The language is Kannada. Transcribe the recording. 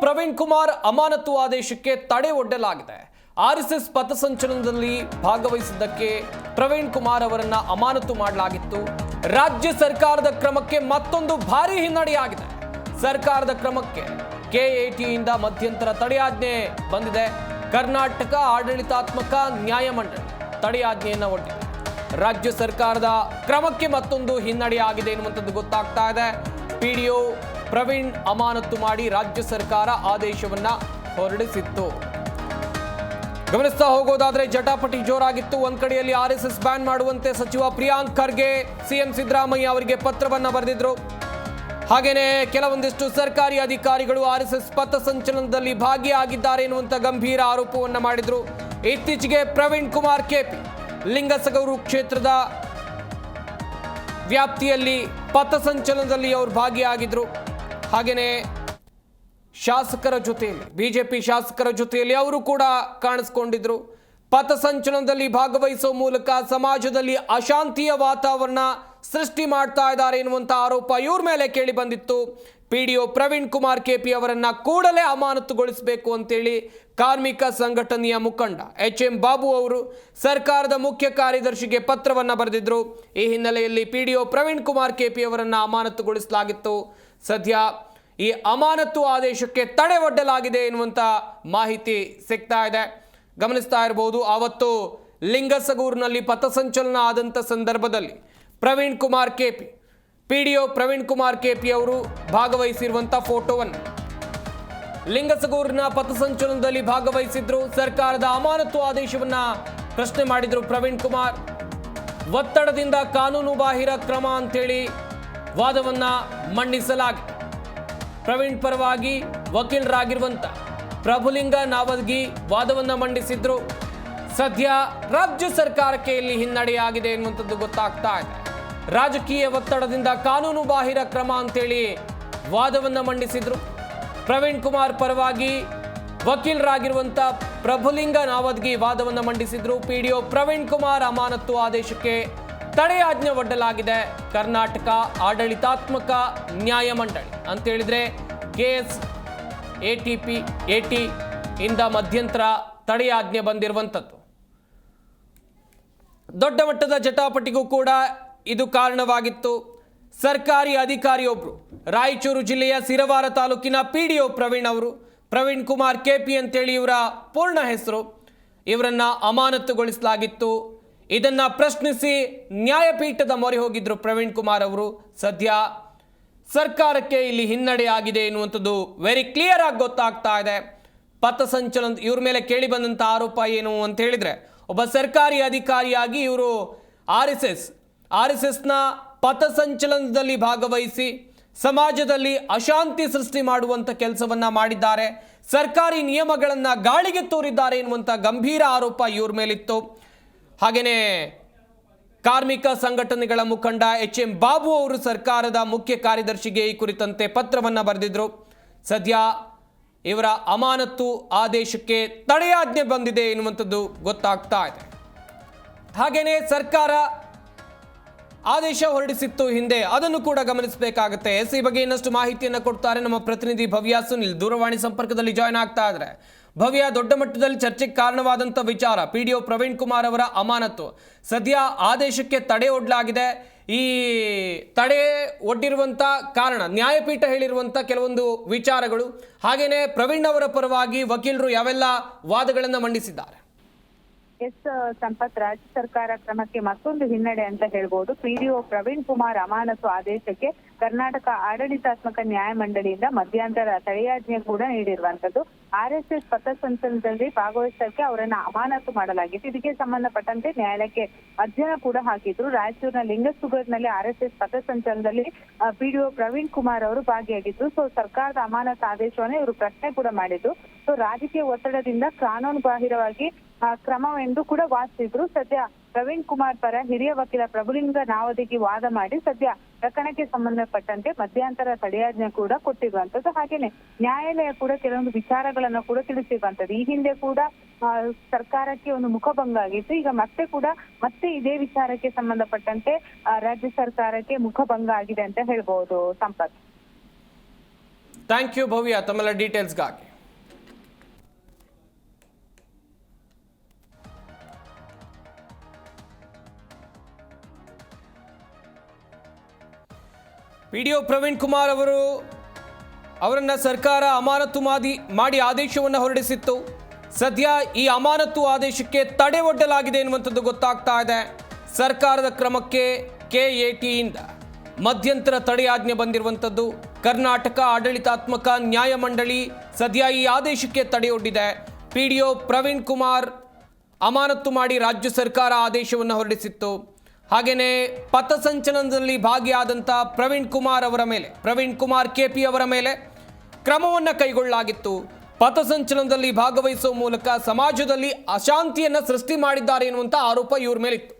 ಪ್ರವೀಣ್ ಕುಮಾರ್ ಅಮಾನತು ಆದೇಶಕ್ಕೆ ತಡೆ ಒಡ್ಡಲಾಗಿದೆ. ಆರ್ಎಸ್ಎಸ್ ಪಥಸಂಚಲನದಲ್ಲಿ ಭಾಗವಹಿಸಿದ್ದಕ್ಕೆ ಪ್ರವೀಣ್ ಕುಮಾರ್ ಅವರನ್ನ ಅಮಾನತು ಮಾಡಲಾಗಿತ್ತು. ರಾಜ್ಯ ಸರ್ಕಾರದ ಕ್ರಮಕ್ಕೆ ಮತ್ತೊಂದು ಭಾರಿ ಹಿನ್ನಡೆಯಾಗಿದೆ. ಸರ್ಕಾರದ ಕ್ರಮಕ್ಕೆ ಕೆಎಟಿಯಿಂದ ಮಧ್ಯಂತರ ತಡೆಯಾಜ್ಞೆ ಬಂದಿದೆ. ಕರ್ನಾಟಕ ಆಡಳಿತಾತ್ಮಕ ನ್ಯಾಯಮಂಡಳಿ ತಡೆಯಾಜ್ಞೆಯನ್ನು ಒಡ್ಡಿದೆ. ರಾಜ್ಯ ಸರ್ಕಾರದ ಕ್ರಮಕ್ಕೆ ಮತ್ತೊಂದು ಹಿನ್ನಡೆಯಾಗಿದೆ ಎನ್ನುವಂಥದ್ದು ಗೊತ್ತಾಗ್ತಾ ಇದೆ. ಪಿಡಿಒ ಪ್ರವೀಣ್ ಅಮಾನತು ಮಾಡಿ ರಾಜ್ಯ ಸರ್ಕಾರ ಆದೇಶವನ್ನ ಹೊರಡಿಸಿತ್ತು. ಗಮನಿಸ್ತಾ ಹೋಗೋದಾದ್ರೆ ಜಟಾಪಟಿ ಜೋರಾಗಿತ್ತು. ಒಂದ್ ಕಡೆಯಲ್ಲಿ ಆರ್ ಎಸ್ ಎಸ್ ಬ್ಯಾನ್ ಮಾಡುವಂತೆ ಸಚಿವ ಪ್ರಿಯಾಂಕ್ ಖರ್ಗೆ, ಸಿಎಂ ಸಿದ್ದರಾಮಯ್ಯ ಅವರಿಗೆ ಪತ್ರವನ್ನ ಬರೆದಿದ್ರು. ಹಾಗೇನೆ ಕೆಲವೊಂದಿಷ್ಟು ಸರ್ಕಾರಿ ಅಧಿಕಾರಿಗಳು ಆರ್ ಎಸ್ ಎಸ್ ಪಥಸಂಚಲನದಲ್ಲಿ ಭಾಗಿಯಾಗಿದ್ದಾರೆ ಎನ್ನುವಂತ ಗಂಭೀರ ಆರೋಪವನ್ನ ಮಾಡಿದ್ರು. ಇತ್ತೀಚೆಗೆ ಪ್ರವೀಣ್ ಕುಮಾರ್ ಕೆಪಿ ಲಿಂಗಸಗೌರು ಕ್ಷೇತ್ರದ ವ್ಯಾಪ್ತಿಯಲ್ಲಿ ಪಥಸಂಚಲನದಲ್ಲಿ ಅವರು ಭಾಗಿಯಾಗಿದ್ರು. ಹಾಗೇನೆ ಶಾಸಕರ ಜೊತೆಯಲ್ಲಿ, ಬಿಜೆಪಿ ಶಾಸಕರ ಜೊತೆಯಲ್ಲಿ ಅವರು ಕೂಡ ಕಾಣಿಸ್ಕೊಂಡಿದ್ರು. ಪಥಸಂಚಲನದಲ್ಲಿ ಭಾಗವಹಿಸುವ ಮೂಲಕ ಸಮಾಜದಲ್ಲಿ ಅಶಾಂತಿಯ ವಾತಾವರಣ ಸೃಷ್ಟಿ ಮಾಡ್ತಾ ಇದ್ದಾರೆ ಎನ್ನುವಂಥ ಆರೋಪ ಇವ್ರ ಮೇಲೆ ಕೇಳಿ ಬಂದಿತ್ತು. P D O Praveen Kumar KP ಅವರನ್ನ ಕೂಡಲೇ ಅಮಾನತುಗೊಳಿಸಬೇಕು ಅಂತೇಳಿ ಕಾರ್ಮಿಕ ಸಂಘಟನೆಯ ಮುಖಂಡ ಎಚ್ ಎಂ ಬಾಬು ಅವರು ಸರ್ಕಾರದ ಮುಖ್ಯ ಕಾರ್ಯದರ್ಶಿಗೆ ಪತ್ರವನ್ನ ಬರೆದಿದ್ರು. ಈ ಹಿನ್ನೆಲೆಯಲ್ಲಿ P D O Praveen Kumar KP ಅವರನ್ನು ಅಮಾನತುಗೊಳಿಸಲಾಗಿತ್ತು. ಸದ್ಯ ಈ ಅಮಾನತು ಆದೇಶಕ್ಕೆ ತಡೆ ಒಡ್ಡಲಾಗಿದೆ ಎನ್ನುವಂಥ ಮಾಹಿತಿ ಸಿಗ್ತಾ ಇದೆ. ಗಮನಿಸ್ತಾ ಇರಬಹುದು ಆವತ್ತು ಲಿಂಗಸಗೂರಿನಲ್ಲಿ ಪಥಸಂಚಲನ ಆದಂಥ ಸಂದರ್ಭದಲ್ಲಿ Praveen Kumar K P P D O Praveen Kumar K P ಅವರು ಭಾಗವಹಿಸಿರುವಂಥ ಫೋಟೋವನ್ನು ಲಿಂಗಸಗೂರಿನ ಪಥಸಂಚಲನದಲ್ಲಿ ಭಾಗವಹಿಸಿದ್ರು. ಸರ್ಕಾರದ ಅಮಾನತು ಆದೇಶವನ್ನ ಪ್ರಶ್ನೆ ಮಾಡಿದ್ರು ಪ್ರವೀಣ್ ಕುಮಾರ್. ಒತ್ತಡದಿಂದ ಕಾನೂನು ಬಾಹಿರ ಕ್ರಮ ಅಂತೇಳಿ ವಾದವನ್ನ ಮಂಡಿಸಲಾಗಿದೆ. ಪ್ರವೀಣ್ ಪರವಾಗಿ ವಕೀಲರಾಗಿರುವಂತ ಪ್ರಭುಲಿಂಗ ನಾವದ್ಗಿ ವಾದವನ್ನು ಮಂಡಿಸಿದ್ರು. ಸದ್ಯ ರಾಜ್ಯ ಸರ್ಕಾರಕ್ಕೆ ಇಲ್ಲಿ ಹಿನ್ನಡೆಯಾಗಿದೆ ಎನ್ನುವಂಥದ್ದು ಗೊತ್ತಾಗ್ತಾ ಇದೆ. ರಾಜಕೀಯ ಒತ್ತಡದಿಂದ ಕಾನೂನು ಬಾಹಿರ ಕ್ರಮ ಅಂತೇಳಿ ವಾದವನ್ನು ಮಂಡಿಸಿದ್ರು. ಪ್ರವೀಣ್ ಕುಮಾರ್ ಪರವಾಗಿ ವಕೀಲರಾಗಿರುವಂತ ಪ್ರಭುಲಿಂಗ ನಾವದ್ಗಿ ವಾದವನ್ನು ಮಂಡಿಸಿದ್ರು. ಒ ಪ್ರವೀಣ್ ಕುಮಾರ್ ಅಮಾನತ್ತು ಆದೇಶಕ್ಕೆ ತಡೆಯಾಜ್ಞೆ ಒಡ್ಡಲಾಗಿದೆ. ಕರ್ನಾಟಕ ಆಡಳಿತಾತ್ಮಕ ನ್ಯಾಯಮಂಡಳಿ ಅಂತ ಹೇಳಿದ್ರೆ K S A T P A T ಇಂದ ಮಧ್ಯಂತರ ತಡೆಯಾಜ್ಞೆ ಬಂದಿರುವಂಥದ್ದು. ದೊಡ್ಡ ಮಟ್ಟದ ಜಟಾಪಟಿಗೂ ಕೂಡ ಇದು ಕಾರಣವಾಗಿತ್ತು. ಸರ್ಕಾರಿ ಅಧಿಕಾರಿಯೊಬ್ಬರು ರಾಯಚೂರು ಜಿಲ್ಲೆಯ ಸಿರವಾರ ತಾಲೂಕಿನ ಪಿ ಡಿ ಒ ಪ್ರವೀಣ್ ಅವರು, ಪ್ರವೀಣ್ ಕುಮಾರ್ ಕೆ ಪಿ ಅಂತೇಳಿ ಇವರ ಪೂರ್ಣ ಹೆಸರು. ಇವರನ್ನು ಅಮಾನತುಗೊಳಿಸಲಾಗಿತ್ತು. ಇದನ್ನ ಪ್ರಶ್ನಿಸಿ ನ್ಯಾಯಪೀಠದ ಮೊರೆ ಹೋಗಿದ್ದರು ಪ್ರವೀಣ್ ಕುಮಾರ್ ಅವರು. ಸದ್ಯ ಸರ್ಕಾರಕ್ಕೆ ಇಲ್ಲಿ ಹಿನ್ನಡೆ ಆಗಿದೆ ಎನ್ನುವಂಥದ್ದು ವೆರಿ ಕ್ಲಿಯರ್ ಆಗಿ ಗೊತ್ತಾಗ್ತಾ ಇದೆ. ಪಥಸಂಚಲನ ಇವ್ರ ಮೇಲೆ ಕೇಳಿ ಬಂದಂಥ ಆರೋಪ ಏನು ಅಂತ ಹೇಳಿದರೆ, ಒಬ್ಬ ಸರ್ಕಾರಿ ಅಧಿಕಾರಿಯಾಗಿ ಇವರು R S S, R S ಎಸ್ನ ಪಥಸಂಚಲನದಲ್ಲಿ ಭಾಗವಹಿಸಿ ಸಮಾಜದಲ್ಲಿ ಅಶಾಂತಿ ಸೃಷ್ಟಿ ಮಾಡುವಂಥ ಕೆಲಸವನ್ನು ಮಾಡಿದ್ದಾರೆ. ಸರ್ಕಾರಿ ನಿಯಮಗಳನ್ನು ಗಾಳಿಗೆ ತೋರಿದ್ದಾರೆ ಎನ್ನುವಂಥ ಗಂಭೀರ ಆರೋಪ ಇವ್ರ ಮೇಲಿತ್ತು. ಹಾಗೆಯೇ ಕಾರ್ಮಿಕ ಸಂಘಟನೆಗಳ ಮುಖಂಡ ಎಚ್ ಎಂ ಬಾಬು ಅವರು ಸರ್ಕಾರದ ಮುಖ್ಯ ಕಾರ್ಯದರ್ಶಿಗೆ ಈ ಕುರಿತಂತೆ ಪತ್ರವನ್ನು ಬರೆದಿದ್ರು. ಸದ್ಯ ಇವರ ಅಮಾನತ್ತು ಆದೇಶಕ್ಕೆ ತಡೆಯಾಜ್ಞೆ ಬಂದಿದೆ ಎನ್ನುವಂಥದ್ದು ಗೊತ್ತಾಗ್ತಾ ಇದೆ. ಹಾಗೆಯೇ ಸರ್ಕಾರ ಆದೇಶ ಹೊರಡಿಸಿತ್ತು ಹಿಂದೆ. ಅದನ್ನು ಕೂಡ ಗಮನಿಸಬೇಕಾಗುತ್ತೆ. ಎಸ್ ಈ ಬಗ್ಗೆ ಇನ್ನಷ್ಟು ಮಾಹಿತಿಯನ್ನು ಕೊಡ್ತಾರೆ ನಮ್ಮ ಪ್ರತಿನಿಧಿ ಭವ್ಯ ಸುನಿಲ್. ದೂರವಾಣಿ ಸಂಪರ್ಕದಲ್ಲಿ ಜಾಯ್ನ್ ಆಗ್ತಾ ಇದ್ರೆ. ಭವ್ಯ, ದೊಡ್ಡ ಮಟ್ಟದಲ್ಲಿ ಚರ್ಚೆಗೆ ಕಾರಣವಾದಂಥ ವಿಚಾರ. P D O Praveen Kumar ಅವರ ಅಮಾನತು ಸದ್ಯ ಆದೇಶಕ್ಕೆ ತಡೆ ಒಡ್ಲಾಗಿದೆ. ಈ ತಡೆ ಒಡ್ಡಿರುವಂಥ ಕಾರಣ, ನ್ಯಾಯಪೀಠ ಹೇಳಿರುವಂಥ ಕೆಲವೊಂದು ವಿಚಾರಗಳು. ಹಾಗೆಯೇ ಪ್ರವೀಣ್ ಅವರ ಪರವಾಗಿ ವಕೀಲರು ಯಾವೆಲ್ಲ ವಾದಗಳನ್ನು ಮಂಡಿಸಿದ್ದಾರೆ. ಎಸ್ ಸಂಪತ್ ರಾಜ್ಯ ಸರ್ಕಾರ ಕ್ರಮಕ್ಕೆ ಮತ್ತೊಂದು ಹಿನ್ನಡೆ ಅಂತ ಹೇಳ್ಬೋದು. ಪಿಡಿಒ ಪ್ರವೀಣ್ ಕುಮಾರ್ ಅಮಾನತು ಆದೇಶಕ್ಕೆ ಕರ್ನಾಟಕ ಆಡಳಿತಾತ್ಮಕ ನ್ಯಾಯಮಂಡಳಿಯಿಂದ ಮಧ್ಯಂತರ ತಡೆಯಾಜ್ಞೆ ಕೂಡ ನೀಡಿರುವಂತದ್ದು ಆರ್ ಎಸ್ ಎಸ್ ಪಥಸಂಚಲನದಲ್ಲಿ ಭಾಗವಹಿಸಕ್ಕೆ ಅವರನ್ನ ಅಮಾನತು ಮಾಡಲಾಗಿತ್ತು. ಇದಕ್ಕೆ ಸಂಬಂಧಪಟ್ಟಂತೆ ನ್ಯಾಯಾಲಯಕ್ಕೆ ಅಧ್ಯಯನ ಕೂಡ ಹಾಕಿದ್ರು. ರಾಯಚೂರಿನ ಲಿಂಗಸುಗರ್ನಲ್ಲಿ ಆರ್ ಎಸ್ ಎಸ್ ಪಥಸಂಚಲನದಲ್ಲಿ ಪಿಡಿಒ ಪ್ರವೀಣ್ ಕುಮಾರ್ ಅವರು ಭಾಗಿಯಾಗಿದ್ರು. ಸೊ, ಸರ್ಕಾರದ ಅಮಾನತು ಆದೇಶವನ್ನ ಇವರು ಪ್ರಶ್ನೆ ಕೂಡ ಮಾಡಿದ್ರು. ಸೊ, ರಾಜಕೀಯ ಒತ್ತಡದಿಂದ ಕಾನೂನು ಬಾಹಿರವಾಗಿ ಕ್ರಮವೆಂದು ಕೂಡ ವಾಸಿಸಿದ್ರು ಸದ್ಯ ಪ್ರವೀಣ್ ಕುಮಾರ್ ಪರ ಹಿರಿಯ ವಕೀಲ ಪ್ರಭುಲಿಂಗ ನಾವದಿಗೆ ವಾದ ಮಾಡಿ ಸದ್ಯ ಪ್ರಕರಣಕ್ಕೆ ಸಂಬಂಧಪಟ್ಟಂತೆ ಮಧ್ಯಂತರ ತಡೆಯಾಜ್ಞೆ ಕೂಡ ಕೊಟ್ಟಿರುವಂತದ್ದು ಹಾಗೇನೆ. ನ್ಯಾಯಾಲಯ ಕೂಡ ಕೆಲವೊಂದು ವಿಚಾರಗಳನ್ನ ಕೂಡ ತಿಳಿಸಿರುವಂತದ್ದು ಈ ಹಿಂದೆ ಕೂಡ ಸರ್ಕಾರಕ್ಕೆ ಒಂದು ಮುಖಭಂಗ ಆಗಿತ್ತು. ಈಗ ಮತ್ತೆ ಕೂಡ ಮತ್ತೆ ಇದೇ ವಿಚಾರಕ್ಕೆ ಸಂಬಂಧಪಟ್ಟಂತೆ ರಾಜ್ಯ ಸರ್ಕಾರಕ್ಕೆ ಮುಖಭಂಗ ಆಗಿದೆ ಅಂತ ಹೇಳ್ಬಹುದು ಸಂಪತ್. Thank you Bhavya. ತಮ್ಮೆಲ್ಲ ಡೀಟೇಲ್ಸ್ಗಾಗಿ P D O Praveen Kumar ಅವರು ಅವರನ್ನ ಸರ್ಕಾರ ಅಮಾನತು ಮಾಡಿ ಮಾಡಿ ಆದೇಶವನ್ನು ಹೊರಡಿಸಿತ್ತು. ಸದ್ಯ ಈ ಅಮಾನತು ಆದೇಶಕ್ಕೆ ತಡೆ ಒಡ್ಡಲಾಗಿದೆ ಎನ್ನುವಂಥದ್ದು ಗೊತ್ತಾಗ್ತಾ ಇದೆ. ಸರ್ಕಾರದ ಕ್ರಮಕ್ಕೆ ಕೆ ಎ ಟಿಯಿಂದ ಮಧ್ಯಂತರ ತಡೆಯಾಜ್ಞೆ ಬಂದಿರುವಂಥದ್ದು. ಕರ್ನಾಟಕ ಆಡಳಿತಾತ್ಮಕ ನ್ಯಾಯಮಂಡಳಿ ಸದ್ಯ ಈ ಆದೇಶಕ್ಕೆ ತಡೆಯೊಡ್ಡಿದೆ. P D O Praveen Kumar ಅಮಾನತು ಮಾಡಿ ರಾಜ್ಯ ಸರ್ಕಾರ ಆದೇಶವನ್ನು ಹೊರಡಿಸಿತ್ತು. ಹಾಗೆಯೇ ಪಥಸಂಚಲನದಲ್ಲಿ ಭಾಗಿಯಾದಂಥ ಪ್ರವೀಣ್ ಕುಮಾರ್ ಅವರ ಮೇಲೆ, ಪ್ರವೀಣ್ ಕುಮಾರ್ ಕೆ ಪಿ ಅವರ ಮೇಲೆ ಕ್ರಮವನ್ನು ಕೈಗೊಳ್ಳಲಾಗಿತ್ತು. ಪಥಸಂಚಲನದಲ್ಲಿ ಭಾಗವಹಿಸುವ ಮೂಲಕ ಸಮಾಜದಲ್ಲಿ ಅಶಾಂತಿಯನ್ನು ಸೃಷ್ಟಿ ಮಾಡಿದ್ದಾರೆ ಎನ್ನುವಂಥ ಆರೋಪ ಇವ್ರ ಮೇಲಿತ್ತು.